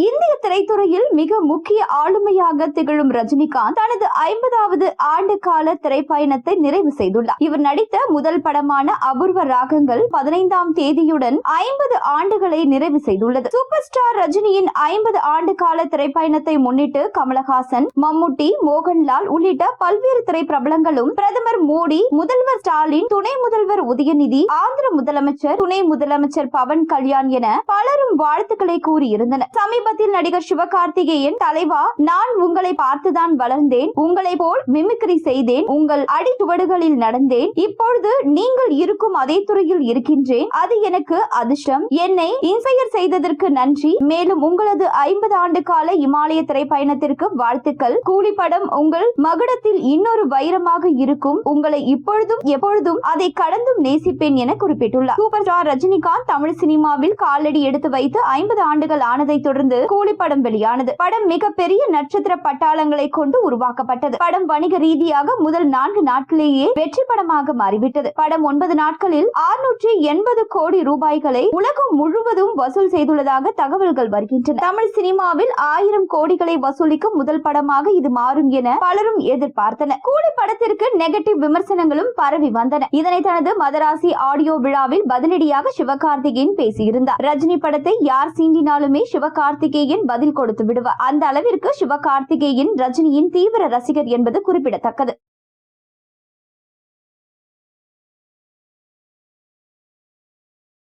இந்திய திரைத்துறையில் மிக முக்கிய ஆளுமையாக திகழும் ரஜினிகாந்த் தனது ஐம்பதாவது ஆண்டு கால திரைப்பயணத்தை நிறைவு செய்துள்ளார். இவர் நடித்த முதல் படமான அபூர்வ ராகங்கள் பதினைந்தாம் தேதியுடன் ஐம்பது ஆண்டுகளை நிறைவு செய்துள்ளது. சூப்பர் ஸ்டார் ரஜினியின் ஐம்பது ஆண்டு கால திரைப்பயணத்தை முன்னிட்டு கமலஹாசன் மம்முட்டி மோகன்லால் உள்ளிட்ட பல்வேறு திரைப்பிரபலங்களும் பிரதமர் மோடி முதல்வர் ஸ்டாலின் துணை முதல்வர் உதயநிதி ஆந்திர முதலமைச்சர் துணை முதலமைச்சர் பவன் கல்யாண் என பலரும் வாழ்த்துக்களை கூறியிருந்தனர். சமீப சமீபத்தில் நடிகர் சிவகார்த்திகேயன் தலைவா நான் உங்களை பார்த்துதான் வளர்ந்தேன். உங்களை போல் மிமிக்ரி செய்தேன். உங்கள் அடிச்சுவடுகளில் நடந்தேன். இப்பொழுது நீங்கள் இருக்கும் அதே துறையில் இருக்கின்றேன். அது எனக்கு அதிர்ஷ்டம். என்னை இன்ஸ்பயர் செய்ததற்கு நன்றி. மேலும் உங்களது ஐம்பது ஆண்டு கால இமாலய திரைப்பயணத்திற்கு வாழ்த்துக்கள். கூலி படம் உங்கள் மகுடத்தில் இன்னொரு வைரமாக இருக்கும். உங்களை இப்பொழுதும் எப்பொழுதும் அதை கடந்தும் நேசிப்பேன் என குறிப்பிட்டுள்ளார். சூப்பர் ஸ்டார் ரஜினிகாந்த் தமிழ் சினிமாவில் காலடி எடுத்து வைத்து ஐம்பது ஆண்டுகள் ஆனதை தொடர்ந்து கூலி படம் வெளியானது. படம் மிகப்பெரிய நட்சத்திர பட்டாளங்களை கொண்டு உருவாக்கப்பட்டது. படம் வணிக ரீதியாக முதல் நான்கு நாட்களிலேயே வெற்றி படமாக மாறிவிட்டது. படம் ஒன்பது நாட்களில் ஆறுநூற்றி எண்பது கோடி ரூபாய்களை உலகம் முழுவதும் வசூல் செய்துள்ளதாக தகவல்கள் வருகின்றன. தமிழ் சினிமாவில் ஆயிரம் கோடிகளை வசூலிக்கும் முதல் படமாக இது மாறும் என பலரும் எதிர்பார்த்தனர். கூலி படத்திற்கு நெகட்டிவ் விமர்சனங்களும் பரவி வந்தன. இதனை தனது மதராசி ஆடியோ விழாவில் பதிலடியாக சிவகார்த்திகேயன் பேசியிருந்தார். ரஜினி படத்தை யார் சீண்டினாலுமே சிவகார்த்திகேயன் பதில் கொடுத்து விடுவார் அந்த அளவிற்கு சிவகார்த்திகேயன் ரஜினியின் தீவிர ரசிகர் என்பது குறிப்பிடத்தக்கது.